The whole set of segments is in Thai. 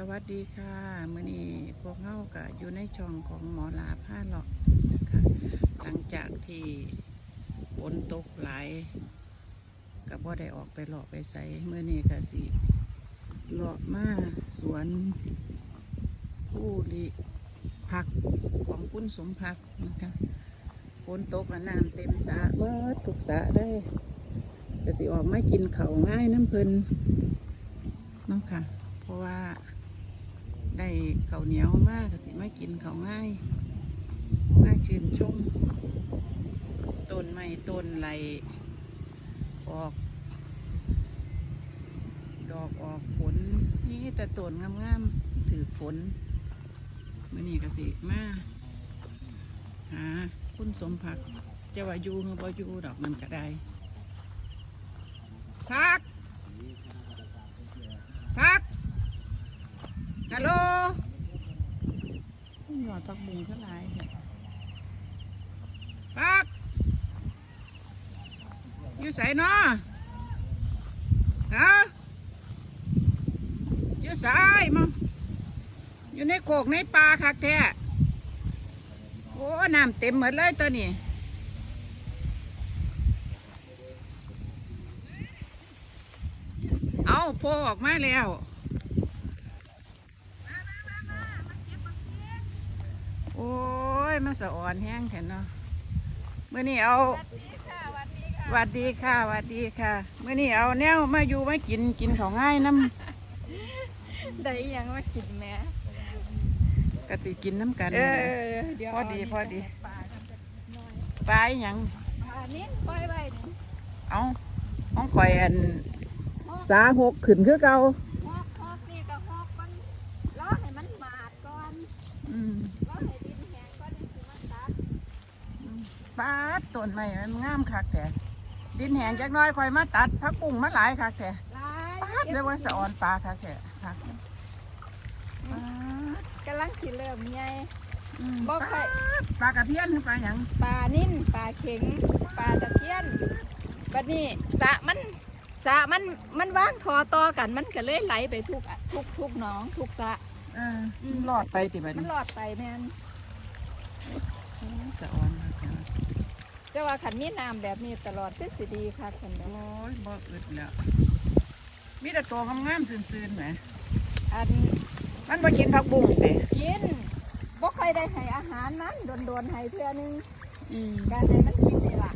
สวัสดีค่ะมื่อนี้พวกเฮาก็อยู่ในช่องของหมอลาผ้าหลอกนะคะหลังจากที่ฝนตกหลายก็บ่ได้ออกไปหลอกไปใส่เมื่อนี้ก็สิเลาะมาสวนผู้ลิพักของคุณสมพักนะคะฝนตกแล้วน้ำเต็มสระเบิดทุกสระได้ก็สิออกมากินเขาง่ายน้ำเพลินเนาะค่ะ เพราะว่า ได้ข้าวเหนียวมากก็สิไม่กินข้าวง่าย มาชื่นชมต้นไม้ต้นไหลออก ดอกออกผลนี่แต่ต้นงามๆถือผลมื่อนี้ก็สิมาหาคุณสมผักจะว่าอยู่หรือบ่อยู่ดอกมันก็ได้พัก พัก ฮัลโหลหยอด ผักบุ้งเท่าไหร่เนี่ยพักอยู่ใส่เนาะฮะอยู่ใส่มั้งอยู่ในโขกในป่าคักแท้โอ้น้ำเต็มหมดเลยตัวนี้เอาโพออกมาแล้ว โอ้ ยมาสะอ่อนแห้งแข็เนาะเมื่อนี้เอาหวัดดีค่ะหวัดดีค่ะเมื่อนี้เอาแนวมาอยู่มากินกินของง่ายน้ได้อิหยังมากินแหม่ำกะติกินน้ำกันเอนี่อแหละเออเดี๋ยวพอดีเานี่พอดีปลาทำเป็นน้อยปลาอีหยังปลานิ่นปล่อยไว้นี่เอาห้องข่อยอันฮอกสาหกขึ้นคือเก่า ฮอกฮอกนี่ก็ฮอกมันรอให้มันมาดก่อน อืม รอให้ดินแห้งก่อนนี่สิมาตัด ปลาดต้นไม้มันงามคักแต่ดินแห้งจักหน้อยข่อยมาตัดพักปุ้งมาหลายคักแต่หลายปาดเรียกว่าสะออนปลาคักแต่คักปาดกำลังสิเริ่มใหญ่อืมบ่ค่อยปลากระเพี้ยนหรือปลาหยังปลานิ่นปลาเข็งปลาตะเพียนบัดนี้สระมันสระมันมันว่างทอต่อกันมันก็เลยไหลไปทุกอะทุกทุกหนองทุกสระเออมันรอดไปติบัดมันนี้หลอดไปแม่นโอ้ยสะออนคักจัง แต่ว่าขันมีน้ำแบบนี้ตลอดคือสิดีค่ะขันแบบโอ้ยบ่อึดแล้วมีแต่ตัวงามๆซื่นๆแหมอันมันบ่กินผักบุ้งติกินบ่ค่อยได้ให้อาหารมันโดนๆให้เพื่อนึงอืมการให้มันกินนี่ล่ะ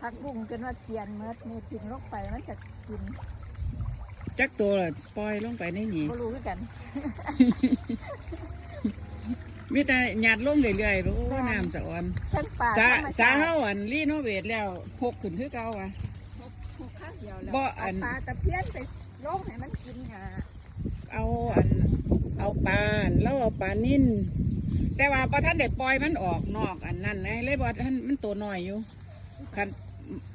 ผักบุ้งจนว่าเกลียนเมื่อนี่ทิ้งลงไปมันจะกินจักตัวละปล่อยลงไปในนี้บ่รู้คือกัน มีแต่หยาดลงเรื่อยๆโอ้ยน้ำสะออนทั้งป่าสาธรรมสาชาติเฮาอันรีโนเวทแล้วหกขึ้นคือเก่าอะทุกข้างเดียวแล้วบ่อัเอานปลาตะเพียนไปลงให้มันกินหญ้าเอาอันเอาปลาอันแล้วเอาปลานิ่นแต่ว่าพอท่านได้ปล่อยมันออกนอกอันนั้นไงเลยบ่ท่านมันตัวน้อยอยู่คัน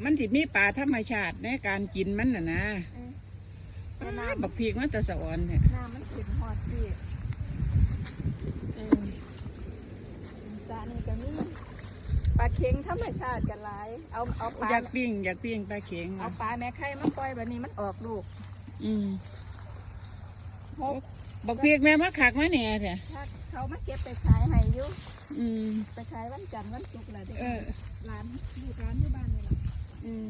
มันสิมีปลาธรรมชาติในการกินมันน่ะนะเอออ้าบักพีกมันแต่สะอ่อนเนี่ยน้ำมันขึ้นฮอดที่ส ระนี่ก็มีปลาเค็งธรรมชาติกันหลาย เอาเอาปลาอยากปิ้งอยากปิ้งปลาเข็งเอาปลาแม่ไข่มาปล่อยแบบนี้มันออกลูกอืมหกบักพีกแม่มาขักมาเนี่ยเถอะถ้าเขามาเก็บไปขายให้อยุอืม ไปขายวันจันทร์วันศุกร์แหละเด็กเออ ร้านอยู่ร้านที่บ้านนี่แหละอืม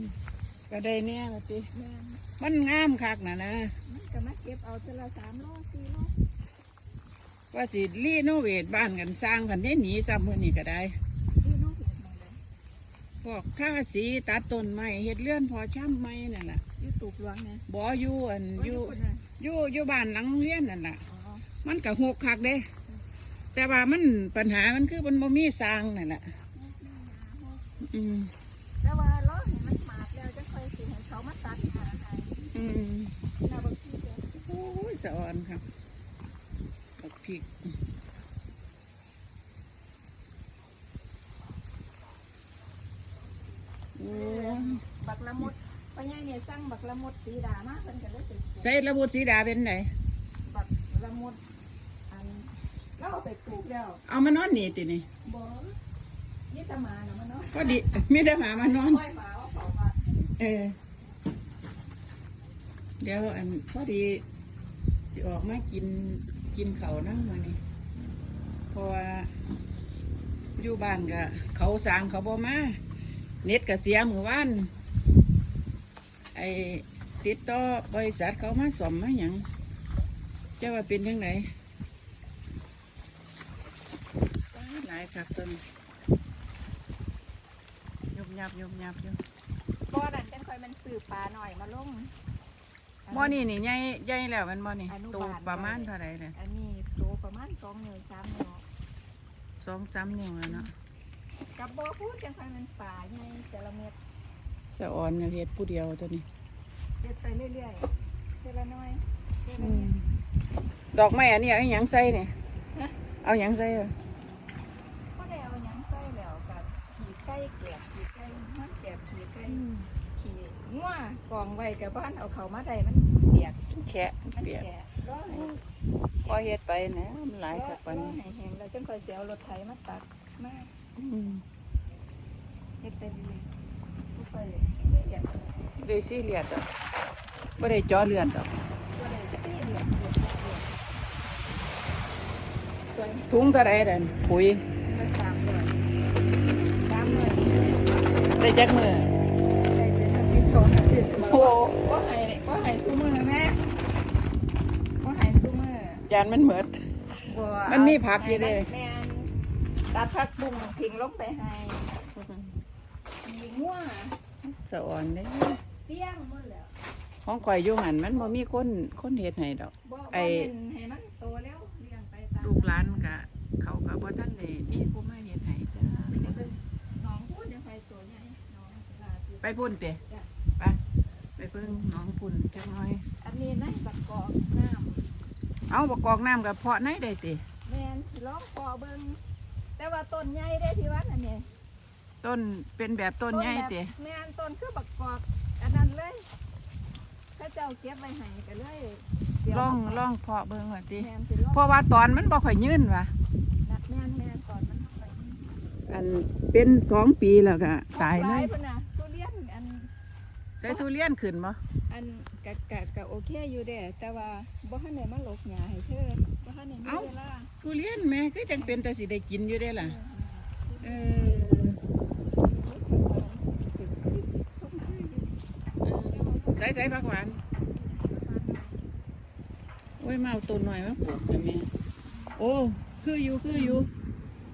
ก็ได้เนี่ยว่าติแม่นมันงามคักนะนะมันก็มาเก็บเอาเทอละสามโลสี่โล ว่าสิรีโนเวทบ้านกันสร้างกันได้หนีจำเพื่อนี่ก็ได้ที่โลเห็ดมาเลยพวกท่าสีตัดต้นไม้เฮ็ดเลื่อนพอช่ำไม้นั่นแหละอยู่ตูกหลวงเนี่ยบ่อยู่อันอยู่คนน่ะอยู่อยู่บ้านหลังโรงเรียนนั่นแหละอ๋อมันก็หกคักเด้ แต่ว่ามันปัญหามันคือมันบ่มีสร้างนั่นแหละอืมแต่ว่าล้อให้มันหมาดแล้วจะค่อยสิให้เขามาตัดหาให้อืมแล้วบางทีเดี๋ยวโอ้ยสะอ่อนครับบัก พริกโอ้ยบักละมุดพ่อใหญ่เนี่ยสั่งบักละมุดสีดามาเพิ่นก็เลยไปปลูกใส่ระบุสีดาเป็นไหนบักละมุดอันเราเอาไปปลูกแล้ว เอามานอนนี่ตินี่บ่นี่ตะหมาน่ะมันเนาะพอดีมีแต่หมามานอนค่อยหมาว่าเขาว่าเออเดี๋ยวอันพอดีสิออกมากิน กินเขาวนั่งมานี่เพราะว่าอยู่บ้านก็เขาสร้างเขาบ่มาเน็ตก็เสียมือว่านไอ้ติดต่อบริษัทเขามาสอมมาหยังจะว่าเป็นยังไงหลายครับต้นยุบยับยุบยับอยู่บ่อนั่นจังค่อยมันซื้อปลาหน่อยมาลง หม้อนี่นี่ใหญ่ใหญ่แล้วแมันหม้อนี่อนุตัวบาลประมาณเท่าไหร่เนี่ยอันนี้โตประมาณสองนิ้วสามนิ้วสองสามนิ้วแล้วเนาะกับบ่อพูดจังค่อยมันปลาใหญ่แต่ละเม็ดสะออนเนี่ยเฮ็ดผู้เดียวตัวนี้เฮ็ดไปเรื่อยๆเทละน้อยเทละอืนิมดดอกไม้อันนี้เอาหยังใส่เนี่ยฮะ เอาหยังใส่อะก็ได้เอาหยังใส่แล้วกับขี่ไก่แกบขี่ไก่มันแกบขี่ไก่ขี่ งัวกองไว้กับบ้านเอาเขามาได้มันเปียกแฉะมันเปียกแฉะก็ให้พอเฮ็ดไปนะมันหลายก็กับปันก็นี้ให้แห้งแล้วจังค่อยสิเอารถไถมาตักมาอืมเฮ็ดไปเรื่อยๆบ่ค่อยได้เรียนเลยซีเรียสดอกบ่ได้เจาะเลือดดอกบ่ได้ซีเรียสเรียนเรียนสวยถุงเท่าไรเด่นปุ๋ยละสามร้อยสามร้อยยี่สิบบาทได้จักมือ ได้เป็นอาทิตย์สอง อาทิตย์โอ้ก็ให้ก็ให้ซุมือแม่ก็ให้ซุมือยานมันเหมิดบ่มันมีผักอยู่เด้ แม่นตัดผักบุ้งทิ้งลงไปให้มีงัวสะออนเด้เปี้ยงหมดแล้วของข่อยอยู่หันมันบ่มีคนคนเฮ็ดให้ดอก บ่ไอ้บ่แม่นให้มันโตแล้วเลี้ยงไปตามลูกหลานก็เขาก็บ่ทันได้มีผู้มาเฮ็ดให้จ้าเดี๋ยวเบิ่งน้องพูดเดี๋ยวใครตัวใหญ่น้องลาสิไปพุ่นเตะจ้ะไปไป เพิ่งหน้องพุ่นจักหน่อย อันนี้ในบักกอกน้เอาบกอกน้ำกับเพาะในได้ติำแม่นสิลองพอเบิ่งแต่ว่าต้นใหญ่ได้ที่วัดอันนี้ต้นเป็นแบบต้นใหญ่ติแบบแม่นต้นคือบักกอกอันนั้นเลยถ้าเจ้าเก็บไว้ให้ก็เลยเดี๋ยวล่องมาล่องเพาะเบิ่งว่าติแม่นสิลองเพราะว่าตอนมันบ่ค่อยยืนว่ะนะแม่นแม่นก่อนมันไปอันเป็นสองปีแล้วก็ตายเลหยพุ่นน่ะทุเรียนอัน ได้ทุเรียนขึ้นบ่อันกะกะกะโอเคอยู่เด้แต่ว่าบ่ทันได้มาลกหญ้าให้เธอบ่ทันได้มีเวลาทุเรียนแม่คือจังเป็นแต่สิได้กินอยู่ได้ล่ะเออใส่ใส่ผักหวานโอ้ยมาเอาต้นหน่อยมาปลูกแต่แม่โอ้คืออยู่คืออยู่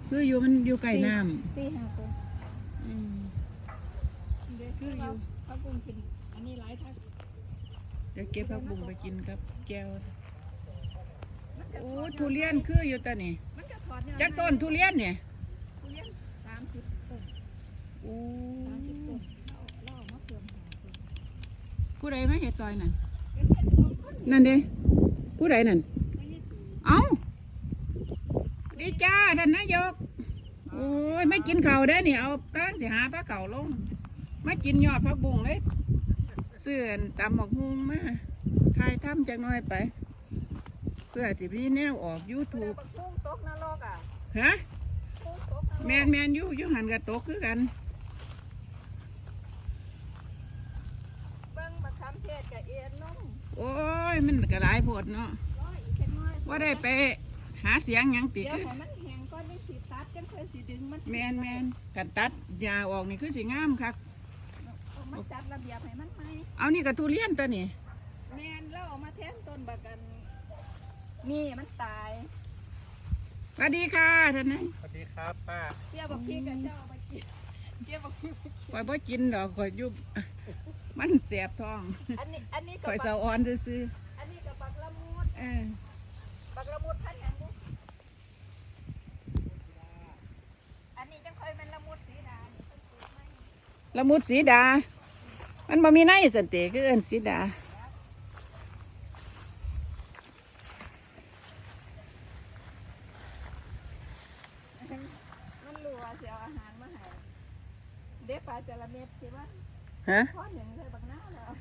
คืออยู่มันอยู่ใกล้น้ำสี่ห้าต้นอืมเดี๋ยวคืออยู่ เขาปรุงกินอันนี้หลายทักเดี๋ยวเก็บผักบุ้งไปกินครับ แก้วมันก็โอ้ถดทุเรียนคืออยู่ตานี่มันก็ถอดยอดจักต้นทุเรียนเนี่ยทุเรียนสามสิบต้นโอ้สามสิบต้นเราเราเอามาเพิ่มหาต้นผู้ใดมาเห็ดซอยนั่นเฮ็ดเฮ็ดสองคนนั่นเด้ผู้ใดนั่นไม่ใช่ตีเอ้าดีจ้าท่านนายกโอ้ยไม่กินข้าวได้อนี่เอากำลังสิหาปลาเก่าลง มากินยอดผักบุ้งเลยเสื่อนตำหมกฮุงมาถ่ายทำจักหน้อยไป เพื่อที่พี่แนวออกผู้ใด YouTube บักพุ่งตกนรกอะฮะพุ่งตกนรกแมนแมนอยู่อยู่หันกับตกคือกันเบิ่งบักคำเทศกับเอ็นลงโอ้ยมันกระไรโพดเนาะร้อยอีกแค่น้อยว่าได้ไปหาเสียงหยังติเดี๋ยวคือให้มันแห้งก่อนนี่สิตัดจังค่อยสิดึงมันแมนแมนกันตัดยาออกนี่คือสิงามครับเอา มาจัดระเบียบให้มันไหมเอานี่กับทุเรียนตัวนี่แม่นแล้วเอามาแทนต้นบักกันมีมันตายสวัสดีค่ะท่านนายสวัสดีครับป้าเกี่ยวบักพี่กับเจ้าเอามากินเกี่ยวบักพี่ข่อยบ่กินดอกข่อยอยุบมันเสียบท้องอันนี้อันนี้กับข่อยบัเสากอ่อนซื่ออันนี้กับบักละมุดๆเออบักละมุดพันอย่างบุอันนี้จังค่อยเป็นละมุดสีดำเพิ่นปลูกไม้ละมุดสีดา มันบ่มีในสันติคือเอิ้นสีดามันรัวเสียเอาอาหารมาให้เด็กปลาจระเม็ดสิว่าฮะพ่อหนึ่งเลยบักหน้าแล้ว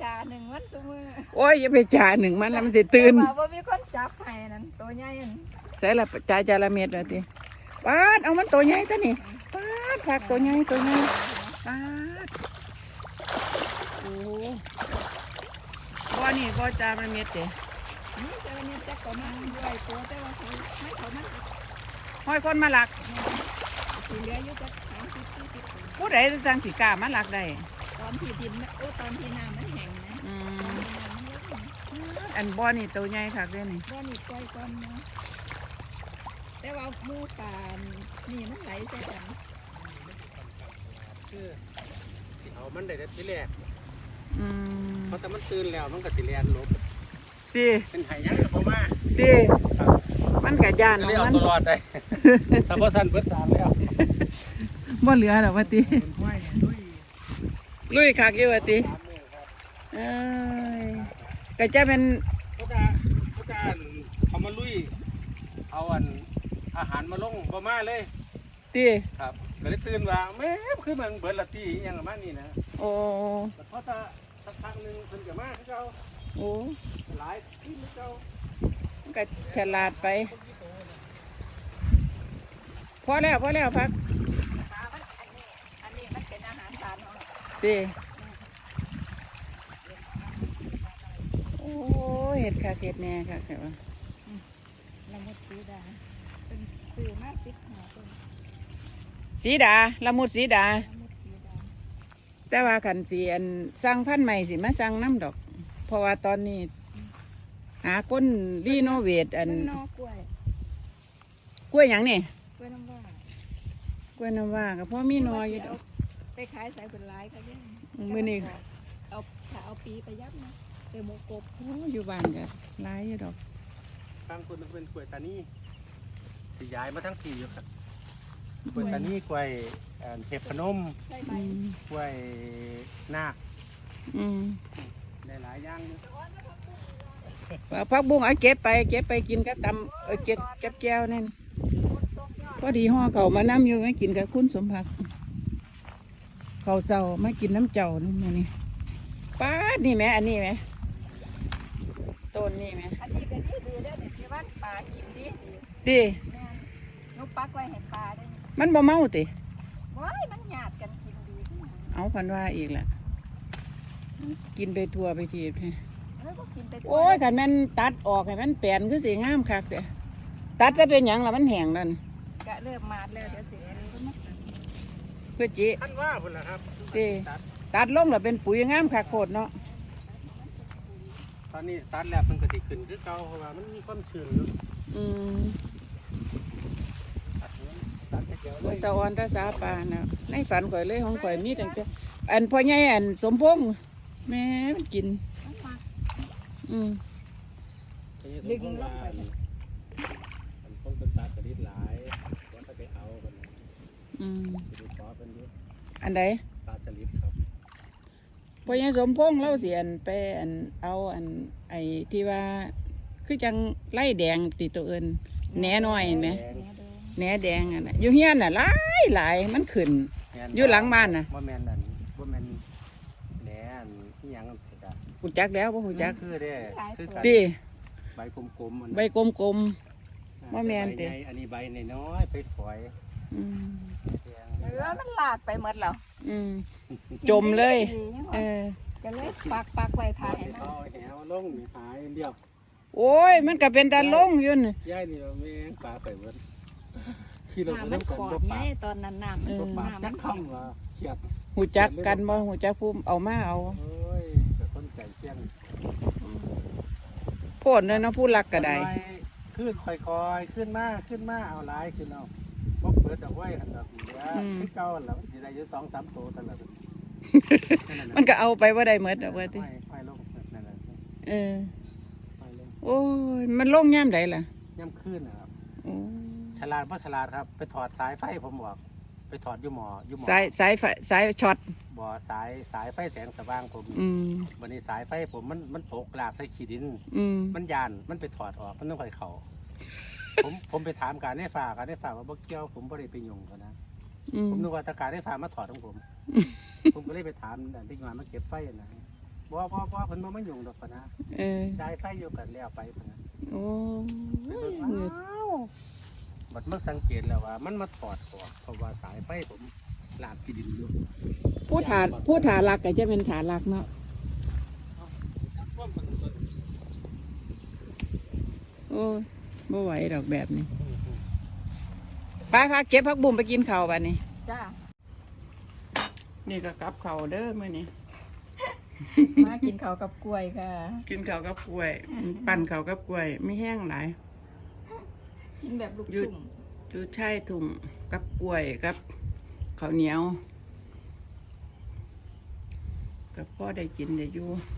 จ่าหนึ่งวันซุมือโอ้ยอย่าไปจ่าหนึ่งมันแล้วมันสิตื่นแต่ว่าบ่มีคนจับให้นั่นตัวใหญ่นั่นใส่ละจ่าจาละเม็ดแล้วติปาดเอามันตัวใหญ่ตัวนี่ปาดผักตัวใหญ่ตัวใหญ่ปาดโอ้ บ่นี่บ่จามันเม็ดเด้นี่เจอเนี่ยจะก็มาด้วยตัวแต่ว่าเขาไม่เขามันห้อยคนมาลักสีเหลืออยู่จะสามสิบสี่สิบคนผู้ใดจังสิกล้ามาลักได้ตอนที่ดินมันโอ้ตอนที่น้ำมันแห้งนะอืตอนมที่น้ำมันลดนะอันบ่อนี่ตัวใหญ่คักเด้นี่บ่นี่ปล่อยก่อนเนาะแต่ว่าหมูป่านี่มันไหลใส่กัน คือสิเอามันได้แต่ทีแรก อืมเพราะแต่มันตื่นแล้วมันก็สิเรียนลบติเป็นไหยังกับพ่อมาติมันก็ย่านก็ขอเลยงเอามันตัวรอดได้ ถ้าพ่อท่านเบิดสารแล้วบ่เหลือแล้วว่าติมันห้อยลุยลุยคักอยู่ว่าติสามมื้อครับเอ้ยก็จะเป็นเขาจะเขาจะเอามาลุย เอาอันอาหารมาลงพ่อมาเลย ติครับก็เลยตื่นว่าแม่คือมันเบิดละตีอหยังประมาณนี้นะโอ้ แต่พอจะ สักพักหนึงเพิ่นก็มาคือเก่าโอ้หลายที่คือเก่ามันก็ฉลาดไป พอแล้วพอแล้วพักปลามันอันนี้ อันนี้มันเป็นอาหารทานเนาะติโอ้ยเห็ดคักเห็ดแหน่คักแต่ว่าละมุดสีดาเป็นซื้อมาสิบห้าต้นสีดาละมุดสีดา ละมุดสีดา แต่ว่าขันสีอันสร้างพันธุ์ใหม่สิมาสร้างน้ำดอก เพราะว่าตอนนี้หาก้นรีโนเวทอันมันนอกล้วยกล้วยหยังนี่กล้วยน้ำว้ากล้วยน้ำว่ากับพ่อมีนออยู่ดอกไปขายสายผลไม้ค่ะเนี่ยมื้อนี้เอาถ้าเอาปีไปยับนะเตหมกบโอ้อยู่บ้านก็หลายอยู่ดอกทางคนมันเป็นกล้วยตานีสิย้ายมาทั้งทีอยู่ครับ กล้วยตานีกล้วยเอ่อเห็บพนมใช่ไหมอืมกล้วยนาคอืมได้หลายอย่างอยู่ว่าพักบุ้งเอาเก็บไปเก็บไปกินก็ตำเออเก็บเก็บแก้วนั่นพอดีห่อเขาวมาน้ำอยู่ไม่กินกับคุณสมภักดิ์เขาวเศร้ามากินน้ำเจ้านี่มื้อนี่ป้าดนี่แหม่อันนี้ไหมต้นนี่ไหมอันนี้ก็ดีดีเด้อที่ว่าปลากินดีดีดิแม่นหนูปักไว้ให้ปลาได้ มันบ่เมาติว้ายมันหยาดกันกินดีขึ้นมาเอาพันว่าอีกละกินไปทั่วไปทีบแล้วก็กินไปทั่วโอ้ยขันแม่นตัดออกให้มันแปลนคือสีงามคักเด้อตัดจะเป็นหยังล่ะมันแห้งนั่นกะเริ่มมาดแล้วเดี๋ยวเสียเลยก็มาตัดเพื่อจิท่านว่าพุ่นล่ะครับดีตัดตัดลงแล้วเป็นปุ๋ยงามคักโคตรเนาะตอนนี้ตัดแล้วมันก็สิขึ้นคือเก่าเพราะว่ามันมีความชื้นอยู่อืม สะออนตาสาปานะในฝันข่อยเลยของข่อยมีตั้งแต่อันพ่อใหญ่อันสมพงษ์แม่มันกินมันมาอืมดึงลงไปมันคงเป็นตัดกระดิษหลายแล้วก็ไปเอากันอืมสิขอเป็นอยุอันใดปลาสลิดครับพ่อใหญ่สมพงษ์เล่าเสียนไปอันเอาอันไอ้ที่ว่าคือจังไล่แดงติดตัวเอินแหน่น้อยเห็นไหม แหน่แดงแหน่แดงอะนะอยู่เฮียนน่ะหลายหลายมันขึ้นแม่นอยู่หลังบ้านน่ะ บ่แม่นอันบ่แม่นแหนอันอิหยังจ้ะหูจักแล้วบ่หูจักคือเด้คือกันดิใบกลมๆมันใบกลมอ่าบ่แม่นใบติใหญ่อันนี้ใบน้อยๆไปฝอยๆอืมแดงเออมันลากไปหมดแล้วอืม จมเลย เออ ก็เลยปักปักไว้ทายให้มันเอาแหวลงนี่หายเรียบโอ้ย มันก็เป็นตาลงอยู่น่ะย่ายนี่ว่าแม่งปลาไปเบิด ที่เราน้ำบ่มันนำขกันอบ่บปไงลาตอนนั้นน้ำมันบ่ปลาน้ำจัมันกขอบคำว่าเขียดหูจักกันบ่หูจักภูมิเอามาเอาโอ้ยแต่คนไก่เคียงโพดเลยเนาะผู้รักก็ได้ขึ้นค่อยๆขึ้นมาขึ้นมาเอาหลายขึ้นเอาพกเปิดเอาไว้หันดอกเหลือคือเก่าหั่นล่ะมันสิได้อยู่2 3ตัวตลอดมันก็เอาไปว่าได้หมดเอาไว้ติไม่ไม่ลงนั่นแหละเออไม่ลงโอ้ยมันลงย่ำใดล่ะย่ำขึ้นนะครับ โอ้ ฉลาดเพราะฉลาดครับ ไปถอดสายไฟผมบอก ไปถอดอยู่หมออยู่หมอสายสายไฟสายช็อตบ่อสายสายไฟแสงสว่างผมอืมวันนี้สายไฟผมมันมันตกหลากใส่ขี้ดิน อืมมันยานมันไปถอดออกมันต้องไปเขาผมผมไปถามการได้ฝากการได้ฝากว่าบ่เกี่ยวผมบ่ได้ไปยุ่งกันนะอืมผมนึกว่าตาการได้ฝากมาถอดของผม ผมก็เลยไปถามอันที่งานมาเก็บไฟนะบ่บ่บ่เพิ่นบ่มายุ่งดอกพะนะเออจ่ายไฟอยู่กันแล้วไปพะนะโอ้ไปยเบิ่งเหงือดอ้าว บัดมาสังเกตแล้วว่า มันมาถอดออกเพราะว่าสายไฟผมลากที่ดินอยู่ผู้ถาผู้ถารักก็จะเป็นถารักเนาะความเป็นตัวอ้ยบ่ไหวดอกแบบนี้ไปพาเก็บผักบุ้มไปกินข้าวบัดนี้จ้านี่ก็กลับข้าวเด้อมื้อนี้มากินข้าวกับกล้วยค่ะ กินข้าวกับกล้วย ปั่นข้าวกับกล้วยไม่แห้งหลาย กินแบบลูกหยุดทุ่งจูใช่ถุงกับกล้วยกับข้าวเหนียว กับพ่อได้กินได้อยู่อ